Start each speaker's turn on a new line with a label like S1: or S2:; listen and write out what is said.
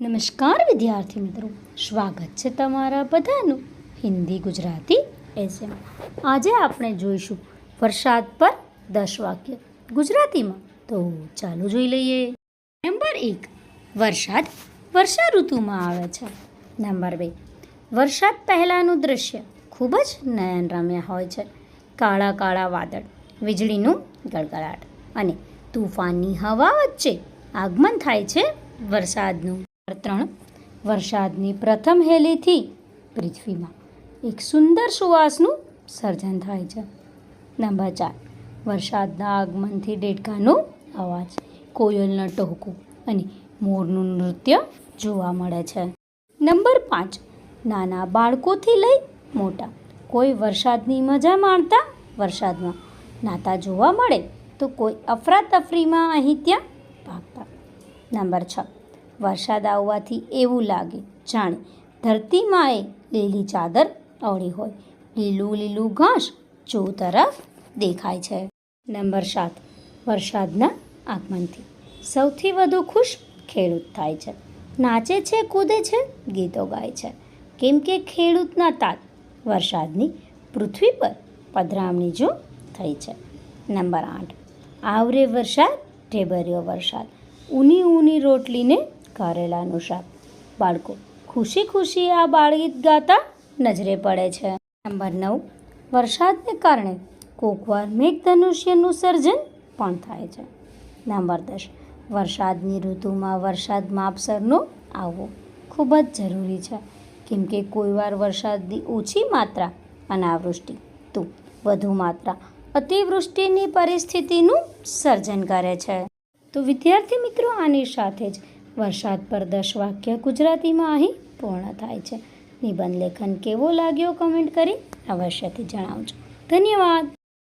S1: નમસ્કાર વિદ્યાર્થી મિત્રો, સ્વાગત છે તમારા બધાનું હિન્દી ગુજરાતી એસએમ આજે આપણે જોઈશું વરસાદ પર દસ વાક્ય ગુજરાતીમાં. તો ચાલો જોઈ લઈએ. નંબર એક, વરસાદ વર્ષા ઋતુમાં આવે છે. નંબર બે, વરસાદ પહેલાંનું દૃશ્ય ખૂબ જ નયનરમ્ય હોય છે. કાળા કાળા વાદળ, વીજળીનું ગળગળાટ અને તુફાનની હવા વચ્ચે આગમન થાય છે વરસાદનું. ત્રણ વરસાદની પ્રથમ હેલીથી પૃથ્વીમાં એક સુંદર સુવાસનું સર્જન થાય છે. નંબર ચાર, વરસાદના આગમનથી દેડકાનો અવાજ, કોયલનો ટહુકો અને મોરનું નૃત્ય જોવા મળે છે. નંબર પાંચ, નાના બાળકોથી લઈ મોટા, કોઈ વરસાદની મજા માણતા વરસાદમાં નાતા જોવા મળે તો કોઈ અફરાતફરીમાં અહીં ત્યાં ભાગતા. નંબર છ વરસાદ આવવાથી એવું લાગે. જાણે ધરતી માએ લીલી ચાદર ઓળી હોય. લીલું લીલું ઘાસ ચો તરફ દેખાય છે. નંબર સાત. વરસાદના આગમનથી સૌથી વધુ ખુશ ખેડૂત થાય છે. નાચે છે, કૂદે છે, ગીતો ગાય છે. કેમ કે ખેડૂતના તાત વરસાદની પૃથ્વી પર પધરામણી જો થઈ છે. નંબર આઠ. આવરે વરસાદ, ઢેબર્યો વરસાદ. ઊની ઊની રોટલીને કારેલાનું શાક. બાળકો, ખુશી ખુશી આ બાળગીત ગાતા નજરે પડે છે. નંબર નવ, વરસાદને કારણે કોકવાર મેઘધનુષ્યનું સર્જન પણ થાય છે. નંબર દસ, વરસાદની ઋતુમાં વરસાદ માપસરનો આવવો ખૂબ જ જરૂરી છે. કેમ કે કોઈવાર વરસાદની ઓછી માત્રા અનાવૃષ્ટિ, તો વધુ માત્રા અતિવૃષ્ટિની પરિસ્થિતિનું સર્જન કરે છે. તો વિદ્યાર્થી મિત્રો, આની સાથે જ વરસાદ પર દસ વાક્ય ગુજરાતીમાં અહીં પૂર્ણ થાય છે. નિબંધ લેખન કેવો લાગ્યો કમેન્ટ કરી અવશ્યથી જણાવજો. ધન્યવાદ.